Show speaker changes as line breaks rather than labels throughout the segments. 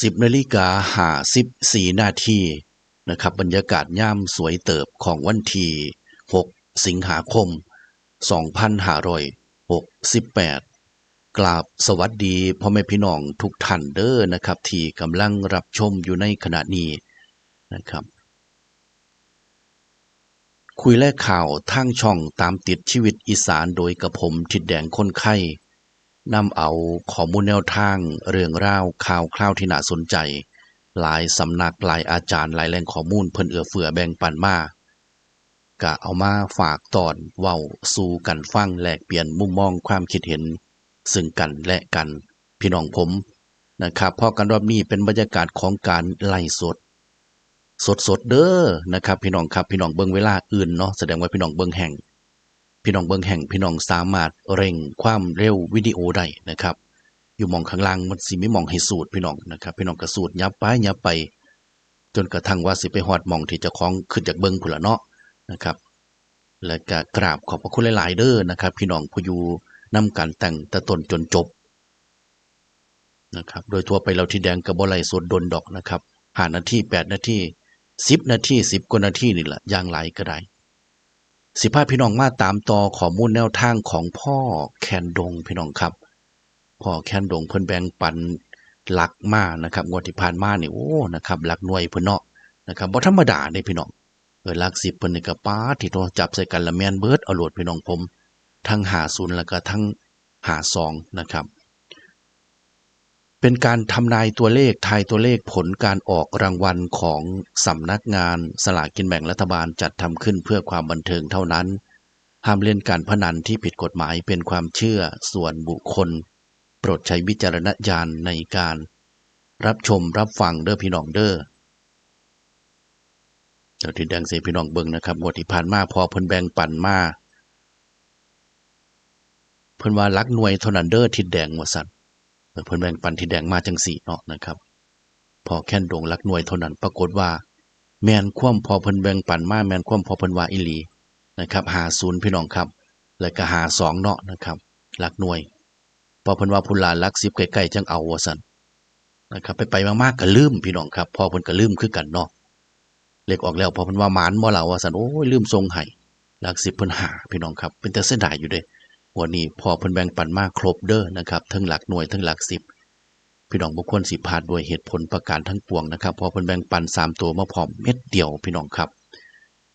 10นาฬิกาหา14นาทีนะครับบรรยากาศย่ามสวยเติบของวันที่6สิงหาคม 2568 กราบสวัสดีพ่อแม่พี่น้องทุกท่านเด้อนะครับ ที่กำลังรับชมอยู่ในขณะนี้นะครับ คุยแลกข่าวทางช่องตามติดชีวิตอีสานโดยกระผมทิดแดงคนไข้ นำเอาข้อมูลแนวทาง เรื่องราวข่าวคราวที่น่าสนใจ หลายสำนักหลายอาจารย์หลายแหล่งข้อมูลเพิ่นเอื้อเฟื้อแบ่งปันมากะเอามาฝากตอนเว้าสู่กันฟังแลกเปลี่ยนมุมมองความคิดเห็น ซึ่งกันและกันพี่น้องผมนะครับพอกันรอบนี้เป็นบรรยากาศของการไล่สด สดสดเด้อนะครับ พี่น้องครับพี่น้องเบิ่งเวลาอื่นเนาะแสดงว่าพี่น้องเบิ่งแห่ง พี่น้องเบิงแห่งพี่น้องสามารถเร่งความเร็ววิดีโอได้นะครับ อยู่มองข้างล่างมันสิมีหมองให้สูตรพี่น้องนะครับ พี่น้องก็สูตรยับไปยับไป จนกระทั่งว่าสิไปฮอดมองที่เจ้าของขึ้นจากเบิงพุ่นละเนาะนะครับ และก็กราบขอบพระคุณหลาย ๆ เด้อนะครับ พี่น้องผู้อยู่นำการแต่งแต่ต้นจนจบนะครับ โดยทั่วไปเราที่แดงกับบ่ไหลสดดนดอกนะครับห้านาทีแปดนาทีสิบนาทีสิบกว่านาทีนี่แหละอย่างไรก็ได้ สิพาพี่น้องมาตามต่อข้อมูลแนวทางของพ่อแคนดงพี่น้องครับพ่อแคนดงเพิ่นแบ่งปันหลักมานะครับงวดที่ผ่านมาเนี่โอ้นะครับหลักหน่วยเพิ่นเนาะนะครับบ่ธรรมดาเด้พี่น้องเออหลัก10เพิ่นนี่ก็ป้าที่โทรจับใส่กันละแม่นเบิดเอาโหลดพี่น้องผม ทั้ง50แล้วก็ทั้ง52นะครับ เป็นการทำนายตัวเลขทายตัวเลขผลการออกรางวัลของสำนักงานสลากกินแบ่งรัฐบาลจัดทำขึ้นเพื่อความบันเทิงเท่านั้น ห้ามเล่นการพนันที่ผิดกฎหมายเป็นความเชื่อส่วนบุคคล โปรดใช้วิจารณญาณในการ รับชมรับฟังเด้อพี่น้องเด้อเดี๋ยวที่แดงเสียพี่น้องเบิ่งนะครับงวดที่ผ่านมาพอเพิ่นแบ่งปันมาเพิ่นว่ารักหน่วยเท่านั้นเด้อทิดแดงว่าสั่น เพิ่นแบ่งปันที่แดงมาจังสี่เนาะนะครับ พอแค่นดงลักหน่วยเท่านั้น ปรากฏว่า แมนคว่ำพอเพิ่นแบ่งปันมาแมนคว่ำพอเพิ่นว่าอีหลีนะครับหาศูนย์พี่น้องครับ แล้วก็หาสองเนาะนะครับลักหน่วย พอเพิ่นว่าพุลาลักสิบใกล้ๆจังเอาว่าซั่นนะครับไปไปๆมากๆก็ลืมพี่น้องครับ พอเพิ่นก็ลืมคือกันเนาะเลขออกแล้วพอเพิ่นว่าหมานบ่ล่ะว่าซั่นโอ้ยลืมทรงให้ลักสิบเพิ่นหาพี่น้องครับ เป็นแต่เสียดายอยู่เด้ วันนี้พอเพิ่นแบ่งปันมากครบเด้อนะครับทั้งหลักหน่วยทั้งหลักสิบพี่น้องบุคคลสิพาดด้วยเหตุผลประการทั้งปวงนะครับพอเพิ่นแบ่งปันสามตัวมาพร้อมเม็ดเดียวพี่น้องครับ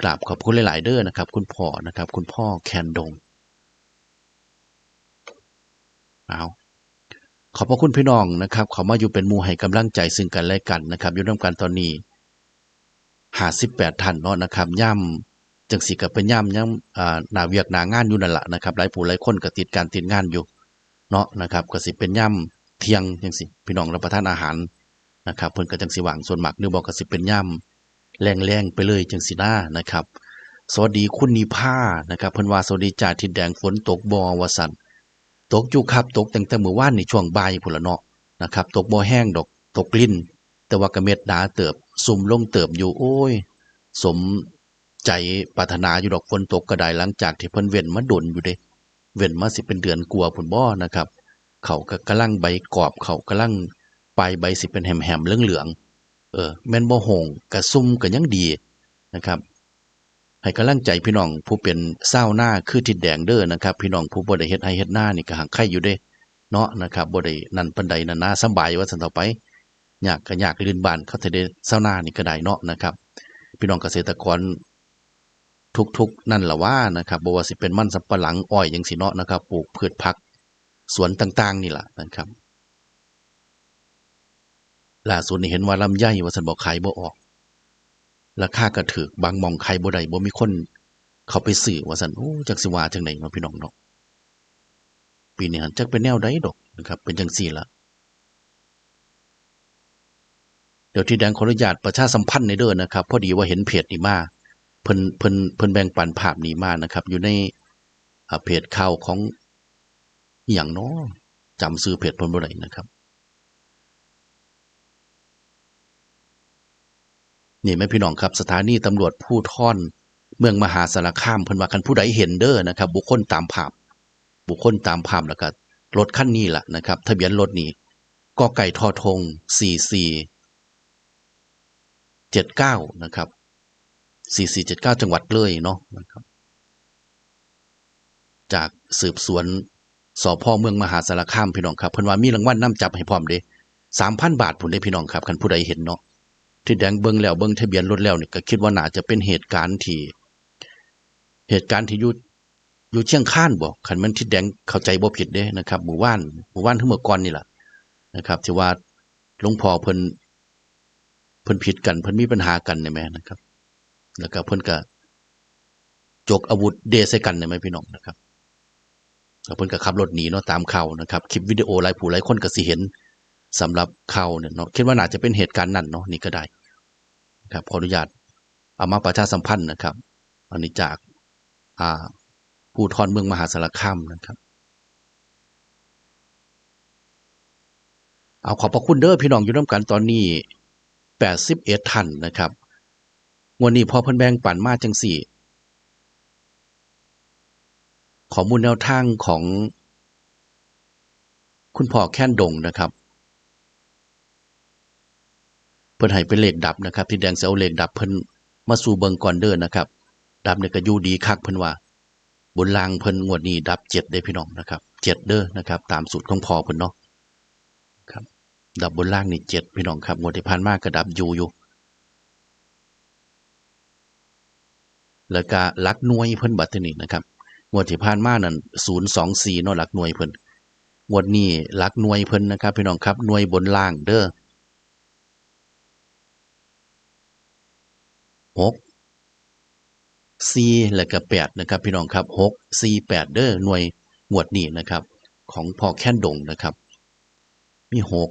กราบขอบคุณหลาย ๆ เด้อนะครับ คุณพ่อนะครับ คุณพ่อแคนดงเอาขอบพระคุณพี่น้องนะครับขอมาอยู่เป็นมูให้กำลังใจซึ่งกันและกันนะครับอยู่ร่วมกันตอนนี้หาสิบแปดท่านเนาะนะครับย่ำ จังสีก็เป็นย่ำย่ำอ่าหนาเวียกหนางานอยู่นั่นแหละนะครับหลายผู้หลายคนก็ติดการติดงานอยู่เนาะนะครับก็สิเป็นย่ำเที่ยงจังสิพี่น้องรับประทานอาหารนะครับเพิ่นก็จังสิหวังส่วนมากนึกบอกก็สิเป็นย่ำแรงๆไปเลยจังสิหน้านะครับสวัสดีคุณนิพานะครับเพิ่นว่าสวัสดีจ่าทิดแดงฝนตกบ่ว่าซั่นตกอยู่ครับตกตั้งแต่เมื่อวานในช่วงบ่ายพุ่นละเนาะนะครับตกบ่แห้งดอกตกลิ้น แต่ว่ากระเม็ดหนาเติบซุ่มลงเติบอยู่โอ้ย สม ใจปรารถนาอยู่ดอกฝนตกก็ไดหลังจากที่เพิ่นเว้นมาดนอยู่เด้ เว้นมาสิเป็นเดือนกลัวาพุ่นบ่นะครับ เขาก็กำลังใบกรอบเขากำลังปลายใบสิเป็นแหมๆเหลืองๆเออแม่นบ่หงกระซุ่มก็ยังดีนะครับ ให้กำลังใจพี่น้องผู้เป็นเศร้าหน้าคือทิดแดงเด้อนะครับ พี่น้องผู้บ่ได้เฮ็ดให้เฮ็ดหน้านี่ก็หังไข่อยู่เด้เนาะนะครับบ่ได้นั่นปานใดนั่นนาสบายว่าซั่นต่อไปอยากก็ยากลื่นบานเขาจะได้เศร้าหน้านี่ก็ได้เนาะนะครับ พี่น้องเกษตรกร ทุกๆ นั่นแหละว่านะครับบ่ว่าสิเป็นมันสำปะหลังอ้อยยังสิเนาะนะครับปลูกพืชผักสวนต่างๆ นี่แหละนะครับล่าสุดนี่เห็นว่าลำไยว่าสันบอกขายบ่ออก ราคาก็ถูกบางมองขายบ่ได้บ่มีคน เขาไปซื้อว่าสันโอ้จักสิว่าจังได๋เนาพี่น้องเนาะปีนี้หันจักเป็นแนวใดดอกนะครับ เป็นจังซี่ละเดี๋ยวที่แดงขออนุญาตประชาสัมพันธ์ในเด้อนะครับ พอดีว่าเห็นเพจนี้มา เพิ่นเพิ่นเพิ่นแบ่งปันภาพนี้มานะครับ อยู่ในเพจข่าวของอย่างนาะจำซื้อเพจเพิ่นบ่ได้นะครับนี่แม่พี่น้องครับสถานีตำรวจผู้ท่อน เมืองมหาสารคามเพิ่นว่าคันผู้ใดเห็นเด้อนะครับ บุคคลตามภาพ บุคคลตามภาพแล้วก็รถคันนี้ล่ะนะครับ ทะเบียนรถนี้กไก่ทอทงสี่สี่เจ็ดเก้านะครับ สี่สี่เจ็ดเก้าจังหวัดเลยเนาะนะครับ จากสืบสวนสพเมืองมหาสารคามพี่น้องครับเพิ่นว่ามีรางวัลนำจับให้พร้อมเด้สามพันบาทผมได้พี่น้องครับคันผู้ใดเห็นเนาะที่แดงเบิ่งแล้วเบิ่งทะเบียนรถแล้วเนี่ยก็คิดว่าน่าจะเป็นเหตุการณ์ที่เหตุการณ์ที่ยู่อยู่เชียงคานบ่คันมันที่แดงเข้าใจบ่ผิดเด้นะครับ หมู่บ้านหมู่บ้านทั้งเมื่อก่อนนี่แหละนะครับที่ว่าหลวงพ่อเพิ่นเพิ่นผิดกันเพิ่นมีปัญหากันนี่แม่นะครับ แล้วก็เพิ่นก็จกอาวุธเดใส่กันเนี่แม่พี่น้องนะครับเพิ่นก็ขับรถหนีเนาะตามข่าวนะครับ คลิปวิดีโอหลายผู้หลายคนก็สิเห็นสำหรับข่าวเนี่ยเนาะคิดว่าน่าจะเป็นเหตุการณ์นั้นเนาะนี่ก็ได้ครับขออนุญาตเอามาประชาสัมพันธ์นะครับ อันนี้จากอ่าผู้ทอนเมืองมหาสารคามนะครับ เอาขอบพระคุณเด้อพี่น้องอยู่ร่วมกันตอนนี้แปดสิบเอ็ดท่านนะครับ งวันนี้พอเพิ่นแบ่งปันมาจังสี่ ข้อมูลแนวทางของ คุณพ่อแค้นดงนะครับ เพิ่นให้เป็นเลขดับนะครับ ที่แดงเสียเอาเลขดับเพิ่นมาสู่เบิงก่อนเด้อนะครับ ดับเนี่ยก็อยู่ดีคักเพิ่นว่าบนรางเพิ่นงวดนี้ดับเจ็ดได้พี่น้องนะครับเจ็ดเด้อนะครับ ตามสูตรของพ่อเพิ่นเนาะครับ ดับบนล่างนี่เจ็ดพี่น้องครับงวดที่ผ่านมาก็ดับอยู่อยู่ แล้วก็ลักหน่วยเพิ่นบัดทีนี้นะครับงวดที่ผ่านมานั่นศูนย์สองสี่เนาะหลักหน่วยเพิ่นงวดนี้หลักหน่วยเพิ่นนะครับพี่น้องครับหน่วยบนล่างเด้อหกสี่แล้วก็แปดนะครับพี่น้องครับหกสี่แปดเด้อหน่วยงวดนี้นะครับ ของพอแค้นดงนะครับ มีหก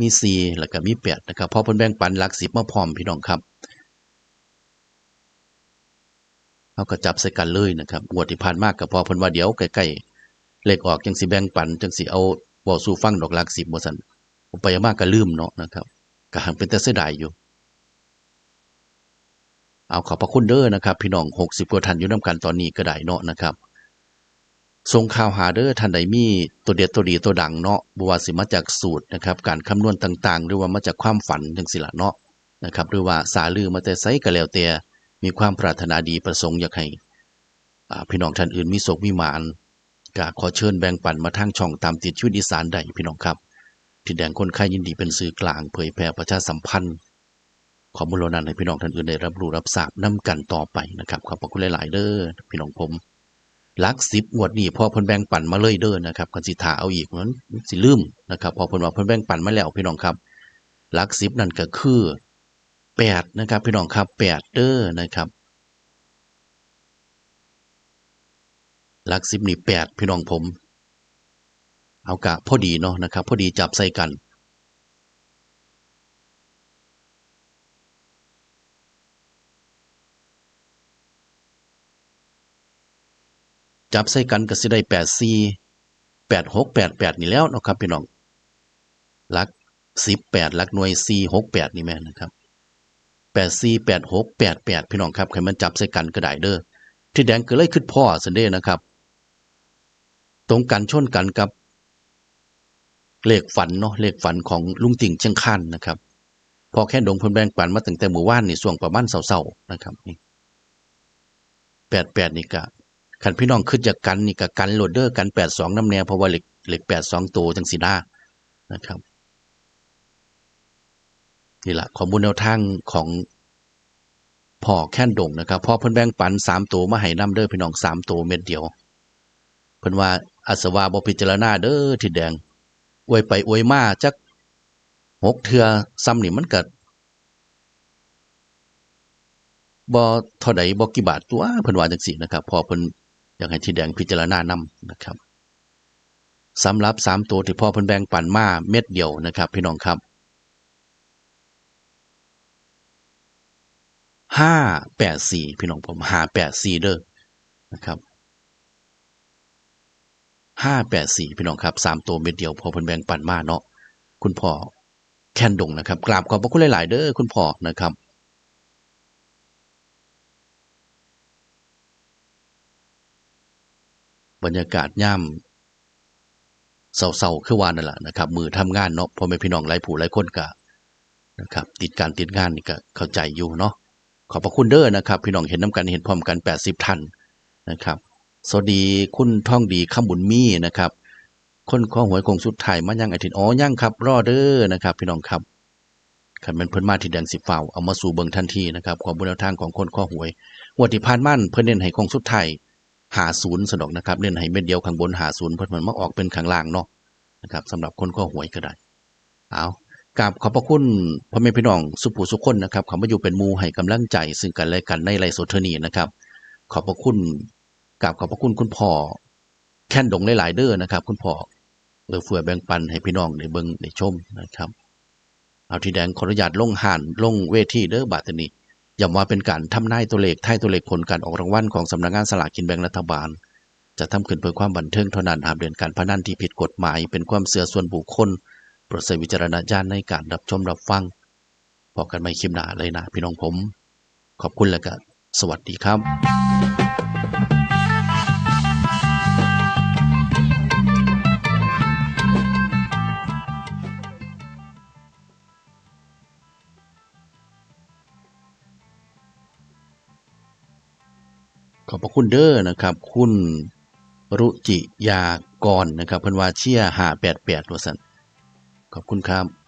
มีสี่แล้วก็มีแปดนะครับพอเพิ่นแบ่งปันหลักสิบมาพร้อมพี่น้องครับ เขาก็จับใส่กันเลยนะครับงวดที่ผ่านมากก็พอพิ่นว่าเดี๋ยวใกล้ๆเลขออกจังสิแบงปันจังสิเอาบ่สู่ฟังดอกหลักสิบบ่ซั่นไปมากก็ลืมเนาะนะครับก็หังเป็นแต่เสียดายอยู่ เอาขอบพระคุณเด้อนะครับ พี่น้อง60กว่าท่านอยู่นํกันตอนนี้ก็ได้เนาะนะครับส่งข่าวหาเด้อท่านใดมีตัวเด็ดตัวดีตัวดังเนาะบ่ว่าสิมาจากสูตรนะครับ การคำนวณต่างๆ หรือว่ามาจากความฝันจังสิละเนาะนะครับ หรือว่าสาลือมาแต่ไสก็แล้วแต่ มีความปรารถนาดีประสงค์อยากให้พี่น้องท่านอื่นมีโศกมีหมานก็ขอเชิญแบ่งปันมาทางช่องตามติดชีวิตอีสานใดพี่น้องครับที่แดงคนไข้ยินดีเป็นสื่อกลางเผยแพร่ประชาสัมพันธ์ขอมูลเหล่านั้นให้พี่น้องท่านอื่นได้รับรู้รับทราบนํกันต่อไปนะครับขอบพระคุณหลาย ๆ เด้อพี่น้องผมลักสิบงวดนี้พอเพิ่นแบ่งปันมาเลยเด้อนะครับกันสิถาเอาอีกมันสิลืมนะครับ พอเพิ่นว่าเพิ่นแบ่งปันมาแล้วพี่น้องครับลักสิบนั่นก็คือ แปดนะครับพี่น้องครับแปดเด้อนะครับหลักสิบนี่แปดพี่น้องผม เอากะพอดีเนาะนะครับ พอดีจับใส่กันจับใส่กันก็สิได้แปดสี่แปดหกแปดแปดนี่แล้วเนาะครับพี่น้องลักสิบแปดลักหน่วยสี่หกแปดนี่แม่นะครับ แปดสี่แปดหกแปดแปดพี่น้องครับใครมันจับใส่กันก็ได้เด้อที่แดงก็เลยขึ้นพ่อสันเด้นะครับ ตรงกันชนกันกับ เลขฝันเนาะเลขฝันของลุงติ่งเชียงคานนะครับ พอแค่ดงพลแบงปันมาตั้งแต่หมู่ว่านนี่ช่วงประมาณเสาๆนะครับนี่แปดแปดนี่กะขันพี่น้องขึ้นจากกันนี่กะกันโหลดเดอร์กันแปดสองน้ำแนวเพราะว่าเหล็กเหล็กแปดสองตัวจังสีหน้านะครับ นี่แหละข้อมูลแนวทางของพ่อแค่นดงนะครับพ่อเพิ่นแบ่งปันสามตัวมาให้น้ำเด้อพี่น้องสามตัวเม็ดเดียว เพิ่นว่าอัศวาบพิจารณาเด้อที่แดงอวยไปอวยมาจักหกเทือซ้ำนี่มันเก็บ่เท่าใดบ่กี่บาทตัวเพิ่นว่าจังซี่นะครับ พอเพิ่นอยากให้ที่แดงพิจารณานำนะครับสำหรับสามตัวที่พ่อเพิ่นแบ่งปันมาเม็ดเดียวนะครับ พี่น้องครับ ห้าแปดสี่พี่น้องผมห้าแปดสี่เด้อนะครับห้าแปดสี่พี่น้องครับสามตัวเม็ดเดียวพอเพิ่นแบ่งปันมาเนาะคุณพ่อแคนดงนะครับกราบขอบพระคุณหลาย ๆ เด้อคุณพ่อนะครับบรรยากาศย่ำเศร้าๆคือวานั่นแหละนะครับ มือทำงานเนาะพ่อแม่พี่น้องหลายผู้หลายคนก็นะครับ ติดการติดงานนี่ก็เข้าใจอยู่เนาะ ขอบพระคุณเด้อนะครับ พี่น้องเห็นน้ำกันเห็นพร้อมกัน 80ท่านนะครับ สวัสดีคุณท่องดีคำบุญมีนะครับ คนข้อหวยคงสุดท้ายมายังไอาทิตย์อ๋อยังครับ รอเด้อนะครับ พี่น้องครับคันเป็นเพิ่นมาที่แดงสิฟ้าเอามาสู่เบิงทันทีนะครับความบุญแนวทางของคนข้อหวยวดที่ผ่านมาเพิ่นเน้นให้คงสุดท้าย50สนอกนะครับเน้นให้เม็ดเดียวข้างบน50เพิ่นมันมาออกเป็นข้างล่างเนาะนะครับสำหรับคนข้อหวยก็ได้เอา กราบขอบพระคุณพ่อแม่พี่น้องสุผู้สุคนนะครับเขามาอยู่เป็นมูให้กำลังใจ ซึ่งกันและกันในไลฟ์สดเทนีนะครับ ขอบพระคุณกราบขอบพระคุณคุณพ่อแค่นดงหลายๆเด้อนะครับ คุณพ่อเอื้อเฟือแบ่งปันให้พี่น้องได้เบิงได้ชมนะครับ เอาที่แดงขออนุญาตลงห่านลงเวทีเด้อบาดนี้ย้ำว่าเป็นการทำนายตัวเลขทายตัวเลขผลการออกรางวัลของสำนักงานสลากกินแบ่งรัฐบาล จะทำขึ้นเพื่อความบันเทิงเท่านั้นหามเดือนการพนันที่ผิดกฎหมายเป็นความเสื่อส่วนบุคคล โปรดใช้วิจารณญาณในการรับชมรับฟังพบกันไม่คลิปหนาเลยนะพี่น้องผม ขอบคุณและก็สวัสดีครับขอบพระคุณเด้อนะครับ คุณรุจิยากรนะครับเพิ่นว่าเชียร์588ว่าซั่น ขอบคุณครับ